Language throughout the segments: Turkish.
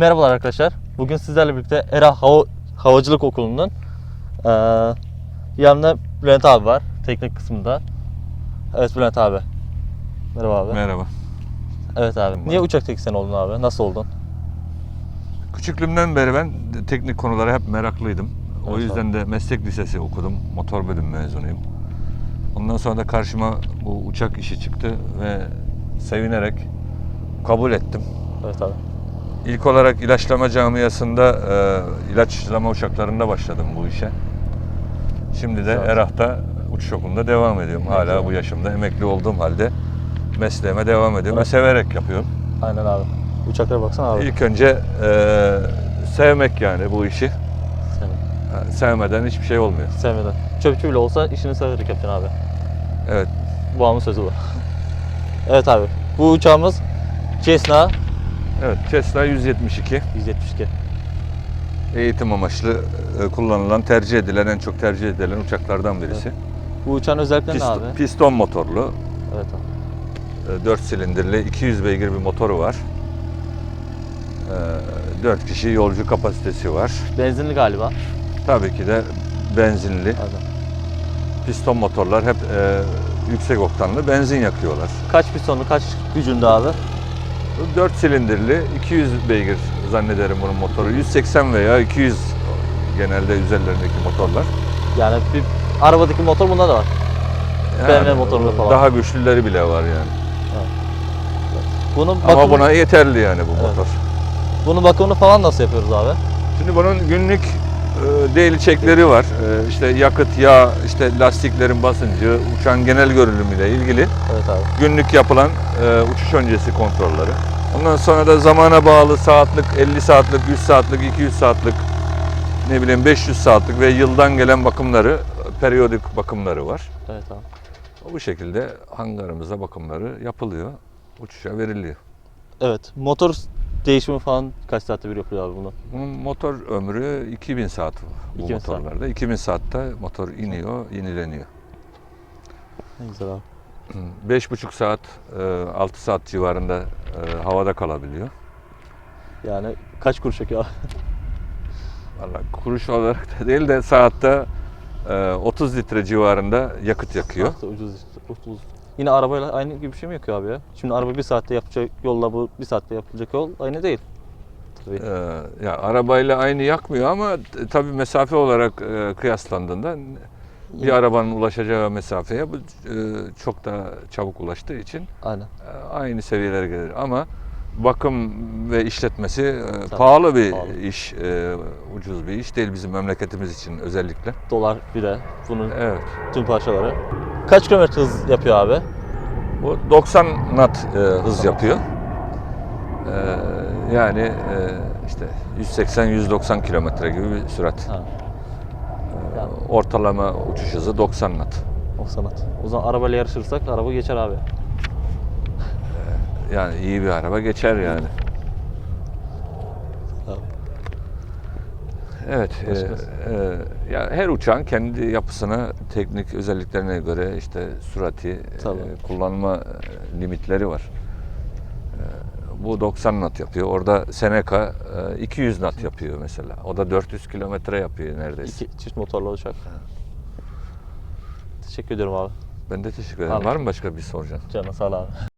Merhabalar arkadaşlar. Bugün sizlerle birlikte ERA Hava, Havacılık Okulu'nun eee yanında Bülent abi var teknik kısmında. Evet Bülent abi. Merhaba abi. Merhaba. Evet abi. Niye uçak teknisyeni oldun abi? Nasıl oldun? Küçüklüğümden beri ben teknik konulara hep meraklıydım. O Evet yüzden de meslek lisesi okudum. Motor bölüm mezunuyum. Ondan sonra da karşıma bu uçak işi çıktı ve sevinerek kabul ettim. Evet abi. İlk olarak ilaçlama camiasında e, ilaçlama uçaklarında başladım bu işe. Şimdi de Güzel. Erah'ta uçuş okulunda devam ediyorum. Hala bu yaşımda emekli olduğum halde mesleğime devam ediyorum ve severek yapıyorum. Aynen abi. Uçaklara baksana abi. İlk önce e, sevmek yani bu işi. Sevmedim. Ha, Sevmeden hiçbir şey olmuyor. Sevmeden. Çöpçü bile olsa işini severek yapacaksın abi. Evet. Babamın sözü bu. evet abi. Bu uçağımız Cessna Evet. Cessna 172 172. eğitim amaçlı e, kullanılan, tercih edilen, en çok tercih edilen uçaklardan birisi. Bu uçağın özellikleri ne abi? piston motorlu, Evet abi. 4 silindirli, 200 beygir bir motoru var. 4 kişi yolcu kapasitesi var. Benzinli galiba. Tabii ki de benzinli. Aynen. Piston motorlar hep e, yüksek oktanlı benzin yakıyorlar. Kaç pistonlu, kaç gücünde abi? 4 silindirli 200 beygir zannederim bunun motoru. 180 veya 200 genelde üzerlerindeki motorlar. Yani bir arabadaki motor bunda da var. BMW motorlu falan. Daha güçlüleri bile var yani. Bunun Ama bakımı, buna yeterli yani bu Evet. motor. bunun bakımını falan nasıl yapıyoruz abi? Şimdi bunun günlük e, daily checkleri var. E, işte yakıt, yağ, işte lastiklerin basıncı, uçağın genel görünümüyle ilgili Evet abi. günlük yapılan e, uçuş öncesi kontrolleri. Ondan sonra da zamana bağlı saatlik, 50 saatlik, 100 saatlik, 200 saatlik, ne bileyim 500 saatlik ve yıldan gelen bakımları, periyodik bakımları var. Evet abi. Bu şekilde hangarımızda bakımları yapılıyor, uçuşa veriliyor. Evet. Motor değişimi falan kaç saatte bir yapıyor abi bunu? Bunun motor ömrü 2000 saat bu 2000 saat. motorlarda. 2000 saatte motor iniyor, yenileniyor. Ne güzel abi. 5,5 saat, 6 saat civarında e, havada kalabiliyor. Yani kaç kuruş abi? Vallahi kuruş olarak da değil de saatte e, 30 litre civarında yakıt yakıyor. Saatte ucuz. Ucuz. Yine arabayla aynı gibi bir şey mi yakıyor abi ya? Şimdi araba bir saatte yapacak yolla bu bir saatte yapılacak yol aynı değil. Tabii. E, ya arabayla aynı yakmıyor ama tabii mesafe olarak e, kıyaslandığında bir arabanın ulaşacağı mesafeye bu e, çok daha çabuk ulaştığı için Aynen. e, aynı seviyelere gelir. Ama bakım ve işletmesi e, Tabii, pahalı bir pahalı. iş, e, ucuz bir iş değil bizim memleketimiz için özellikle. Dolar bir de bunun Evet. tüm parçaları. Kaç kilometre hız yapıyor abi? Bu 90 knot e, hız yapıyor. E, yani e, işte 180-190 kilometre gibi bir sürat. Ha. Yani Ortalama uçuş hızı 90 knot. o sanat. O zaman arabayla yarışırsak araba geçer abi. Yani iyi bir araba geçer yani. Abi. Evet. e, e, ya her uçağın kendi yapısına, teknik özelliklerine göre işte sürati, e, kullanma e, limitleri var. E, bu 90 knot yapıyor. Orada Seneca e, 200 knot yapıyor mesela. O da 400 kilometre yapıyor neredeyse. İki çift motorlu uçak. Teşekkür ediyorum abi. Ben de teşekkür ederim. Var mı başka bir soracağın? Canına sağ ol abi.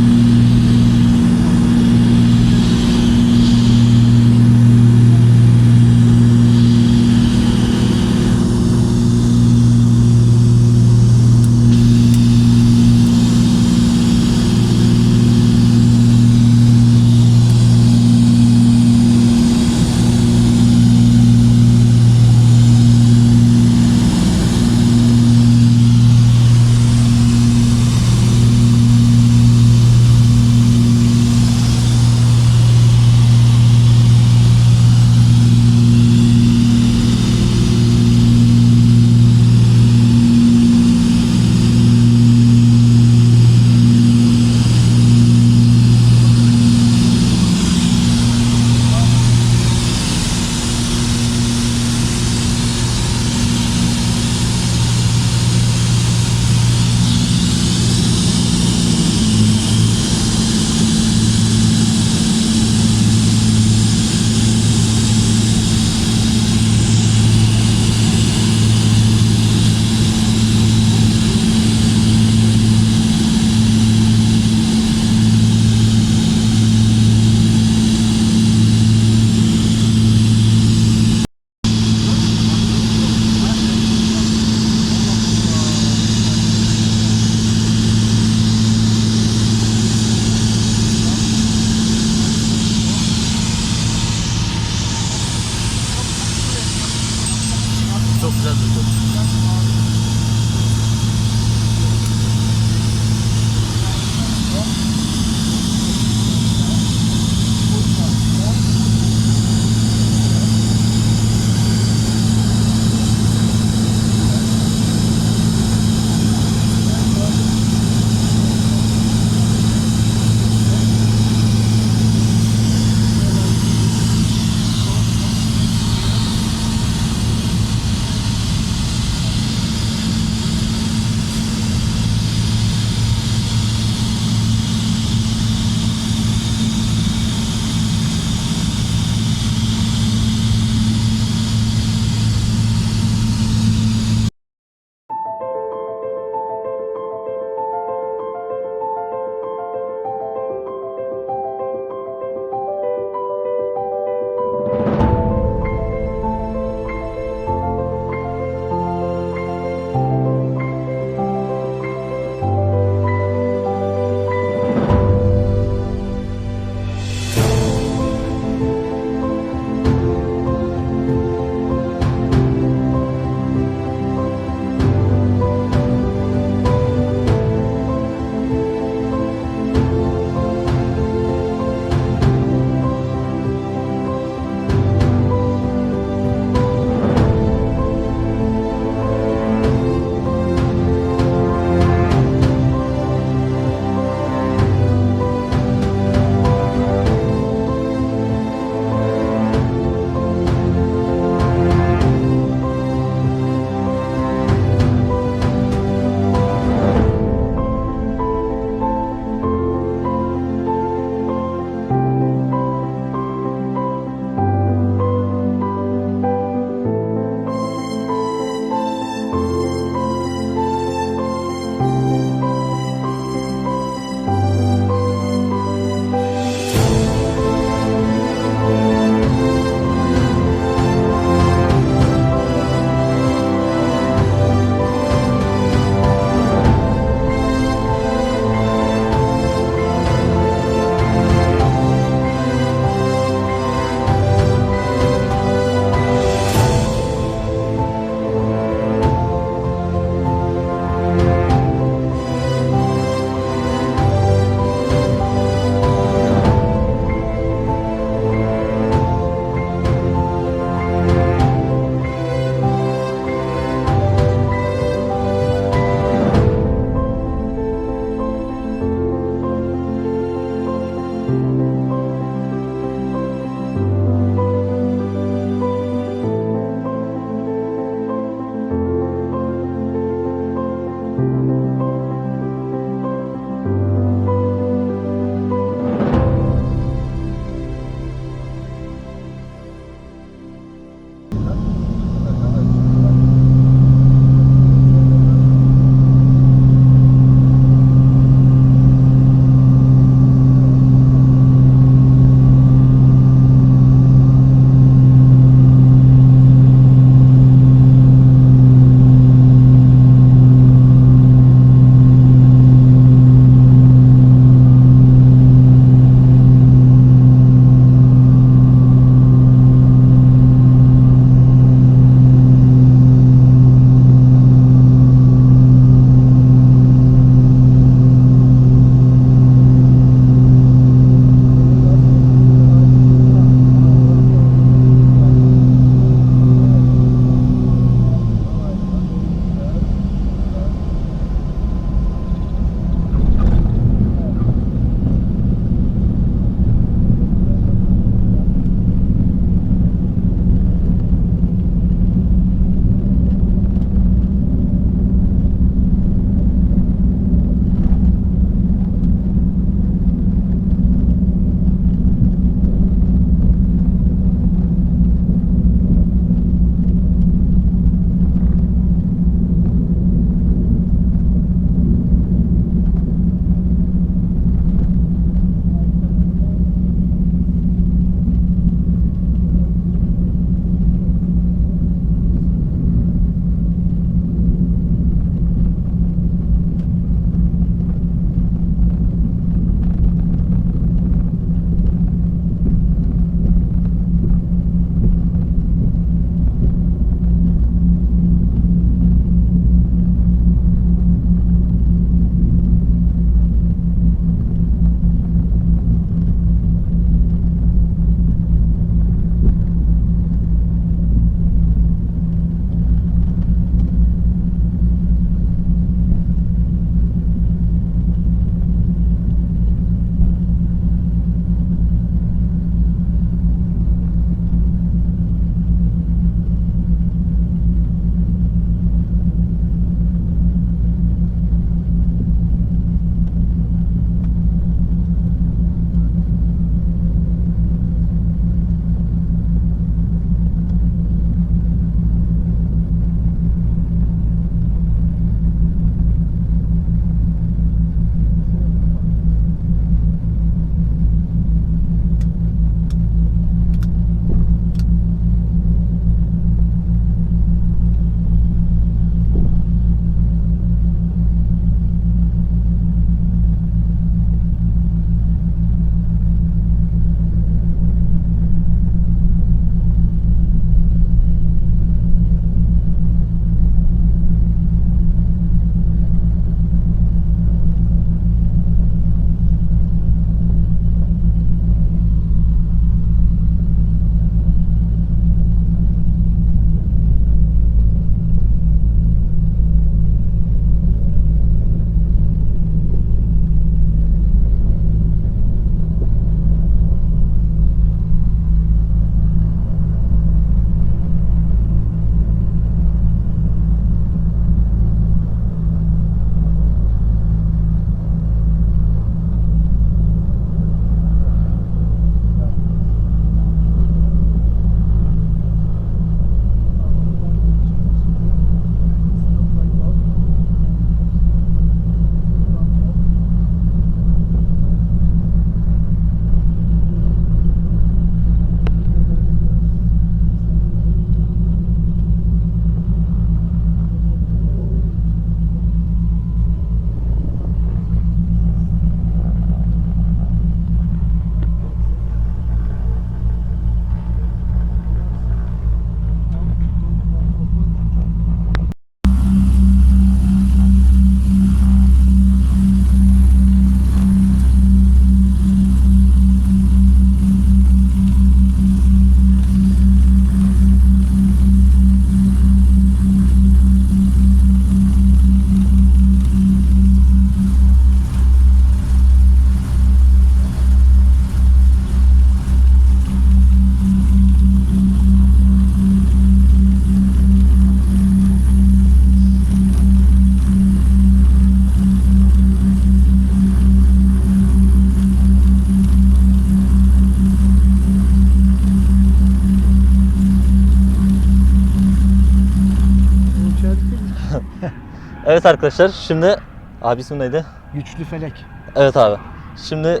Evet arkadaşlar şimdi abi ismi neydi? Güçlü felek. Evet abi. Şimdi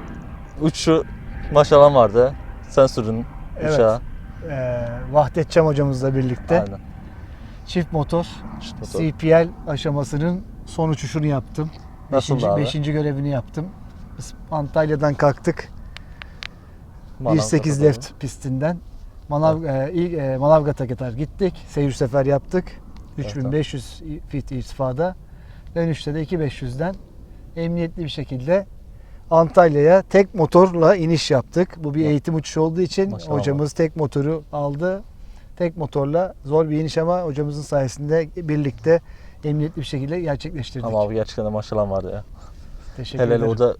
uçuşu maşallah vardı. Sen sürdün Evet. uçağı. Ee, Vahdet Çam hocamızla birlikte Aynen. çift motor Çift motor. CPL aşamasının son uçuşunu yaptım. Nasıldı Beşinci, abi? beşinci görevini yaptım. Biz Antalya'dan kalktık. Manavgat'a 1.8 doğru. left pistinden Manav, e, ilk, e, Manavgat'a kadar gittik. Seyir sefer yaptık. Evet, 3500 fit irtifada. Dönüşte de 2500'den emniyetli bir şekilde Antalya'ya tek motorla iniş yaptık. Bu bir eğitim uçuşu olduğu için Maşallah. hocamız tek motoru aldı. Tek motorla zor bir iniş ama hocamızın sayesinde birlikte emniyetli bir şekilde gerçekleştirdik. Ama abi gerçekten de maşallah vardı ya. Teşekkür hele ederim. orada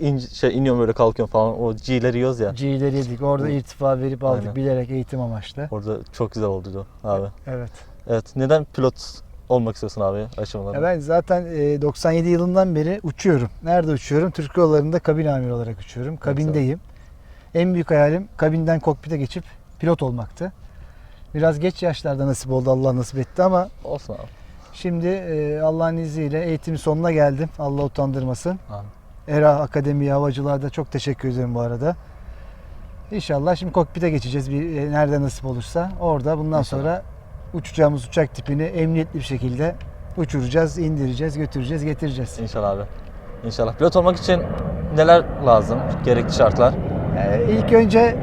in, şey iniyorum böyle kalkıyorum falan. O G'leri yiyoruz ya. G'leri yedik. Orada Hı. irtifa verip aldık Aynen. bilerek eğitim amaçlı. Orada çok güzel oldu abi. Evet. Evet. Neden pilot olmak istiyorsun abi aşamalarda? Ya ben zaten e, 97 yılından beri uçuyorum. Nerede uçuyorum? Türk Hava Yolları'nda kabin amiri olarak uçuyorum. Kabindeyim. En büyük hayalim kabinden kokpite geçip pilot olmaktı. Biraz geç yaşlarda nasip oldu Allah nasip etti ama Olsun abi. şimdi e, Allah'ın izniyle eğitimin sonuna geldim. Allah utandırmasın. Amin. ERA Akademi Havacılığa da çok teşekkür ederim bu arada. İnşallah şimdi kokpite geçeceğiz bir e, nerede nasip olursa. Orada bundan İnşallah. sonra uçacağımız uçak tipini emniyetli bir şekilde uçuracağız, indireceğiz, götüreceğiz, getireceğiz. İnşallah abi. İnşallah. Pilot olmak için neler lazım? Gerekli şartlar. Ee, ilk önce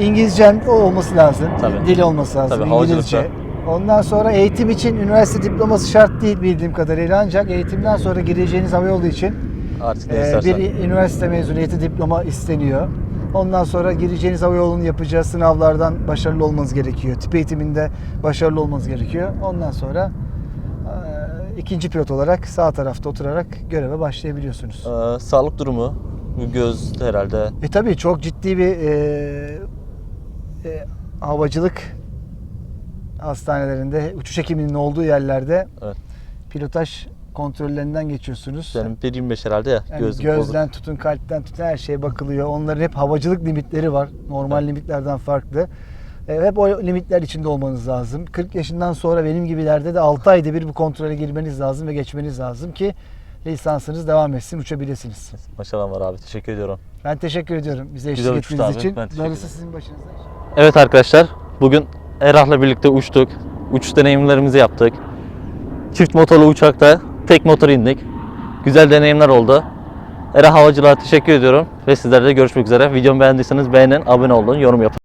İngilizcen olması lazım. Tabii. Dil olması lazım. Tabii, İngilizce. havacılıkta. Ondan sonra eğitim için üniversite diploması şart değil bildiğim kadarıyla ancak eğitimden sonra gireceğiniz havayolu için Artık e, bir üniversite mezuniyeti diploma isteniyor. Ondan sonra gireceğiniz havayolunun yapacağı sınavlardan başarılı olmanız gerekiyor. Tip eğitiminde başarılı olmanız gerekiyor. Ondan sonra ikinci pilot olarak sağ tarafta oturarak göreve başlayabiliyorsunuz. Ee, sağlık durumu, göz herhalde. E tabii çok ciddi bir e, e, havacılık hastanelerinde, uçuş hekiminin olduğu yerlerde Evet. pilotaj kontrollerinden geçiyorsunuz. Benim 1.25 herhalde ya. Yani gözüm gözden tutun, kalpten tutun her şeye bakılıyor. Onların hep havacılık limitleri var. Normal limitlerden farklı. E, hep o limitler içinde olmanız lazım. 40 yaşından sonra benim gibilerde de 6 ayda bir bu kontrole girmeniz lazım ve geçmeniz lazım ki lisansınız devam etsin, uçabilirsiniz. Maşallah var abi. Teşekkür ediyorum. Ben teşekkür ediyorum bize eşlik ettiğiniz için. Darısı sizin başınıza. Evet arkadaşlar. Bugün Erah'la birlikte uçtuk. Uçuş deneyimlerimizi yaptık. Çift motorlu uçakta tek motor indik. Güzel deneyimler oldu. Erah Havacılığa teşekkür ediyorum. Ve sizlerle görüşmek üzere. Videomu beğendiyseniz beğenin, abone olun, yorum yapın.